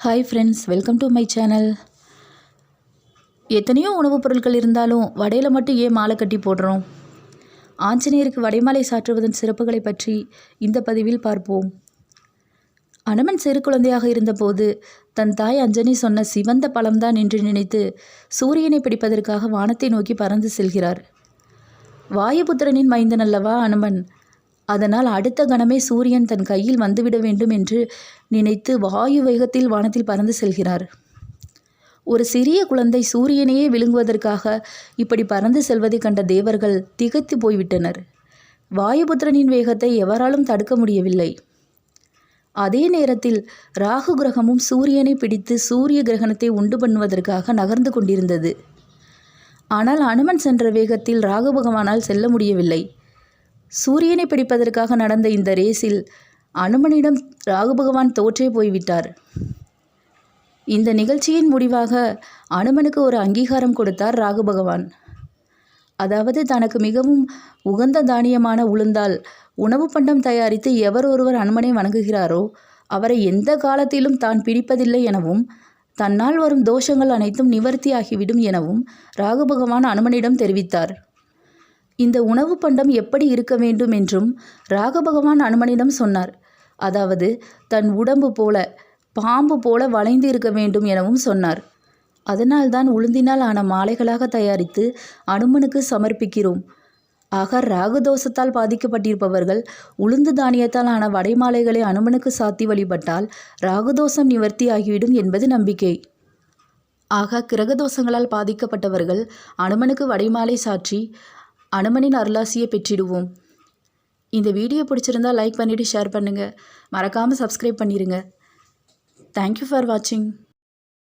Hi friends welcome to my channel எத்தனையோ உணவுப் பொருட்கள் இருந்தாலும் வடையில் மட்டும் ஏன் மாலை கட்டி போடுறோம்? ஆஞ்சநேயருக்கு வடைமாலை சாற்றுவதன் சிறப்புகளை பற்றி இந்த பதிவில் பார்ப்போம். அனுமன் சிறு குழந்தையாக இருந்தபோது தன் தாய் அஞ்சனி சொன்ன சிவந்த பழம்தான் என்று நினைத்து சூரியனை பிடிப்பதற்காக வானத்தை நோக்கி பறந்து செல்கிறார். வாயுபுத்திரனின் மைந்தன் அல்லவா அனுமன்? அதனால் அடுத்த கணமே சூரியன் தன் கையில் வந்துவிட வேண்டும் என்று நினைத்து வாயு வேகத்தில் வானத்தில் பறந்து செல்கிறார். ஒரு சிறிய குழந்தை சூரியனையே விழுங்குவதற்காக இப்படி பறந்து செல்வதை கண்ட தேவர்கள் திகைத்து போய்விட்டனர். வாயுபுத்திரனின் வேகத்தை எவராலும் தடுக்க முடியவில்லை. அதே நேரத்தில் ராகு கிரகமும் சூரியனை பிடித்து சூரிய கிரகணத்தை உண்டு பண்ணுவதற்காக நகர்ந்து கொண்டிருந்தது. ஆனால் அனுமன் சென்ற வேகத்தில் ராகு பகவானால் செல்ல முடியவில்லை. சூரியனை பிடிப்பதற்காக நடந்த இந்த ரேஸில் அனுமனிடம் ராகு பகவான் தோற்றே போய்விட்டார். இந்த நிகழ்ச்சியின் முடிவாக அனுமனுக்கு ஒரு அங்கீகாரம் கொடுத்தார் ராகு பகவான். அதாவது தனக்கு மிகவும் உகந்த தானியமான உளுந்தால் உணவு பண்டம் தயாரித்து எவர் ஒருவர் அனுமனை வணங்குகிறாரோ அவரை எந்த காலத்திலும் தான் பிடிப்பதில்லை எனவும் தன்னால் வரும் தோஷங்கள் அனைத்தும் நிவர்த்தியாகிவிடும் எனவும் ராகு பகவான் அனுமனிடம் தெரிவித்தார். இந்த உணவு பண்டம் எப்படி இருக்க வேண்டும் என்றும் ராகபகவான் அனுமனிடம் சொன்னார். அதாவது தன் உடம்பு போல பாம்பு போல வளைந்து இருக்க வேண்டும் எனவும் சொன்னார். அதனால்தான் உளுந்தினால் ஆன மாலைகளாக தயாரித்து அனுமனுக்கு சமர்ப்பிக்கிறோம். ஆக ராகுதோஷத்தால் பாதிக்கப்பட்டிருப்பவர்கள் உளுந்து தானியத்தால் ஆன வடைமாலைகளை அனுமனுக்கு சாத்தி வழிபட்டால் ராகுதோஷம் நிவர்த்தி ஆகிவிடும் என்பது நம்பிக்கை. ஆக கிரகதோஷங்களால் பாதிக்கப்பட்டவர்கள் அனுமனுக்கு வடைமாலை சாற்றி அனுமனின் அருளாசியை பெற்றிடுவோம். இந்த வீடியோ பிடிச்சிருந்தா லைக் பண்ணிவிட்டு ஷேர் பண்ணுங்கள் மறக்காமல் சப்ஸ்கிரைப் பண்ணிடுங்க தேங்க்யூ ஃபார் வாட்சிங்